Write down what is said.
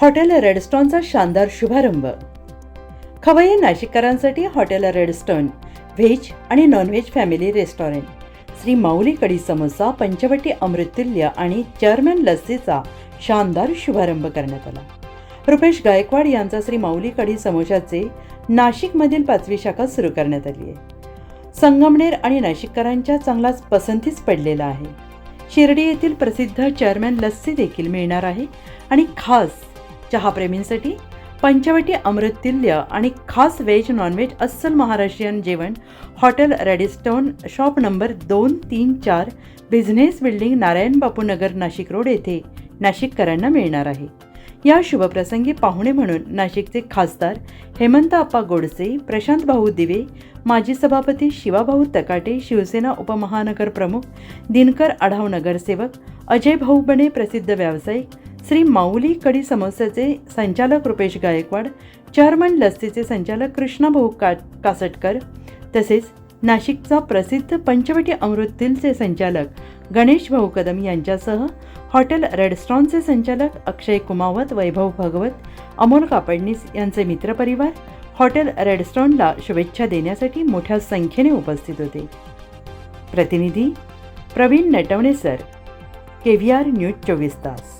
Hotel रेडस्टॉनचा शानदार शुभारंभ. खवय्ये नाशिककरांसाठी हॉटेल रेडस्टॉन व्हेज आणि nonveg family restaurant Shri Mauli Kadhi Samosa Panchavati Amruttulya आणि चेअरमॅन लस्सीचा शानदार शुभारंभ करण्यात आला. रुपेश गायकवाड यांचा श्री माऊली कढी समोशाचे नाशिकमधील पाचवी शाखा सुरू करण्यात आली आहे. संगमनेर आणि नाशिककरांच्या चांगलाच पसंतीस पडलेला आहे. शिर्डी येथील प्रसिद्ध चेअरमॅन लस्सी देखील मिळणार आहे आणि खास चहाप्रेमींसाठी पंचवटी अमृततिल्य आणि खास व्हेज नॉनव्हेज अस्सल महाराष्ट्रीयन जेवण हॉटेल रेडिस्टोन शॉप नंबर दोन तीन चार business building Narayan Bapu Nagar Nashik road येथे नाशिककरांना मिळणार आहे. या शुभप्रसंगी पाहुणे म्हणून नाशिकचे खासदार हेमंत आप्पा गोडसे प्रशांत भाऊ दिवे माजी सभापती शिवाभाऊ तकाटे शिवसेना उपमहानगर प्रमुख दिनकर आढाव नगरसेवक अजय भाऊ बने प्रसिद्ध व्यावसायिक श्री माऊली कडी समोस्याचे संचालक रुपेश गायकवाड चेअरमन लस्सीचे संचालक कृष्णाभाऊ का कासटकर तसेच नाशिकचा प्रसिद्ध पंचवटी अमृततीलचे संचालक गणेश भाऊ कदम यांच्यासह हॉटेल रेडस्टॉनचे संचालक अक्षय कुमावत वैभव भगवत अमोल कापडनीस यांचे मित्रपरिवार हॉटेल रेडस्टॉनला शुभेच्छा देण्यासाठी मोठ्या संख्येने उपस्थित होते. प्रतिनिधी Praveen Natavane sir K V R news चोवीस तास.